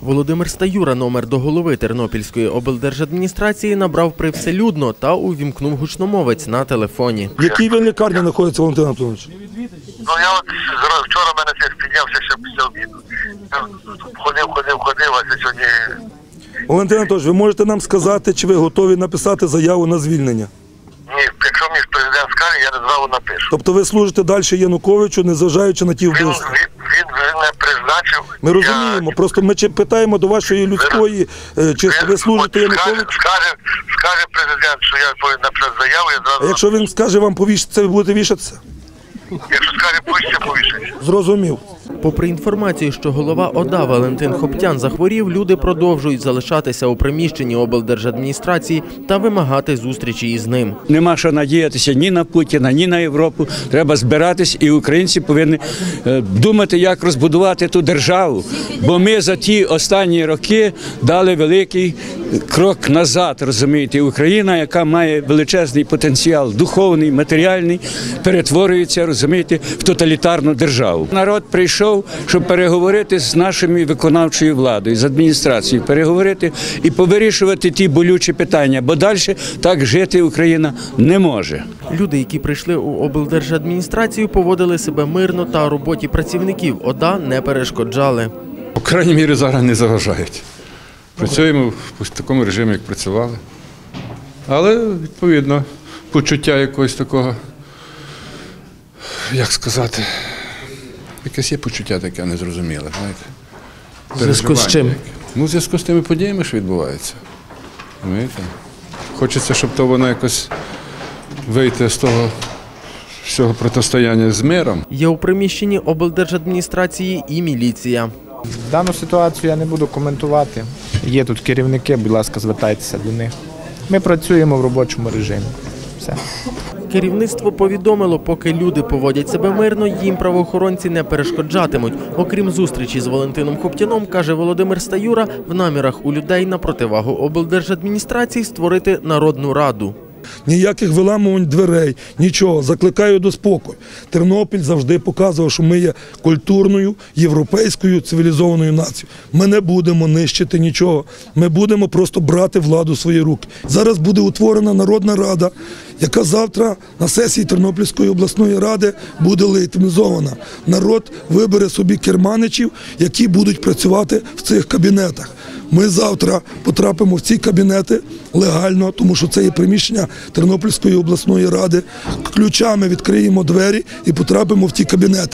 Володимир Стаюра, номер до голови Тернопільської облдержадміністрації, набрав привселюдно та увімкнув гучномовець на телефоні. В якій він лікарні знаходиться, Валентин Антонович? Ну я от зра- вчора в мене тиск піднявся ще після обіду. Ходив, ходив, ходив, а це сьогодні Валентин Антонович, ви можете нам сказати, чи ви готові написати заяву на звільнення? ні. Якщо мені президент скаже, я не зразу напишу. Тобто ви служите далі Януковичу, незважаючи на ті вбивства? він призначив. Ми розуміємо, просто ми питаємо до вашої людської, е, чи ви служите Янукович? Януковичу? Скаже, скаже президент, що я повинен написати заяву, я А якщо він скаже вам повішатися, ви будете вішатися? Якщо скаже, повіщення, повішується. Зрозумів. Попри інформацію, що голова ОДА Валентин Хоптян захворів, люди продовжують залишатися у приміщенні облдержадміністрації та вимагати зустрічі із ним. Нема що надіятися ні на Путіна, ні на Європу. Треба збиратись, і українці повинні е, думати, як розбудувати ту державу. Бо ми за ті останні роки дали великий крок назад. Розумієте, Україна, яка має величезний потенціал, духовний, матеріальний, перетворюється, розумієте, в тоталітарну державу. Народ прийшов, щоб переговорити з нашою виконавчою владою, з адміністрацією, переговорити і повирішувати ті болючі питання, бо далі так жити Україна не може. Люди, які прийшли у облдержадміністрацію, поводили себе мирно та роботі працівників ОДА не перешкоджали. По крайній мірі зараз не заважають. Працюємо в такому режимі, як працювали. Але, відповідно, почуття якогось такого, як сказати, якесь є почуття таке незрозуміле, знаєте. В зв'язку з чим? Ну, в зв'язку з тими подіями, що відбуваються. Розумієте? Хочеться, щоб то воно якось вийти з того всього протистояння з миром. Є у приміщенні облдержадміністрації і міліція. Дану ситуацію я не буду коментувати. Є тут керівники, будь ласка, звертайтеся до них. Ми працюємо в робочому режимі. Все. Керівництво повідомило, поки люди поводять себе мирно, їм правоохоронці не перешкоджатимуть. Окрім зустрічі з Валентином Хоптяном, каже Володимир Стаюра, в намірах у людей на противагу облдержадміністрації створити народну раду. Ніяких виламувань дверей, нічого. Закликаю до спокою. Тернопіль завжди показував, що ми є культурною, європейською цивілізованою нацією. Ми не будемо нищити нічого. Ми будемо просто брати владу в свої руки. Зараз буде утворена народна рада, яка завтра на сесії Тернопільської обласної ради буде легітимізована. Народ вибере собі керманичів, які будуть працювати в цих кабінетах. Ми завтра потрапимо в ці кабінети легально, тому що це є приміщення Тернопільської обласної ради. Ключами відкриємо двері і потрапимо в ті кабінети.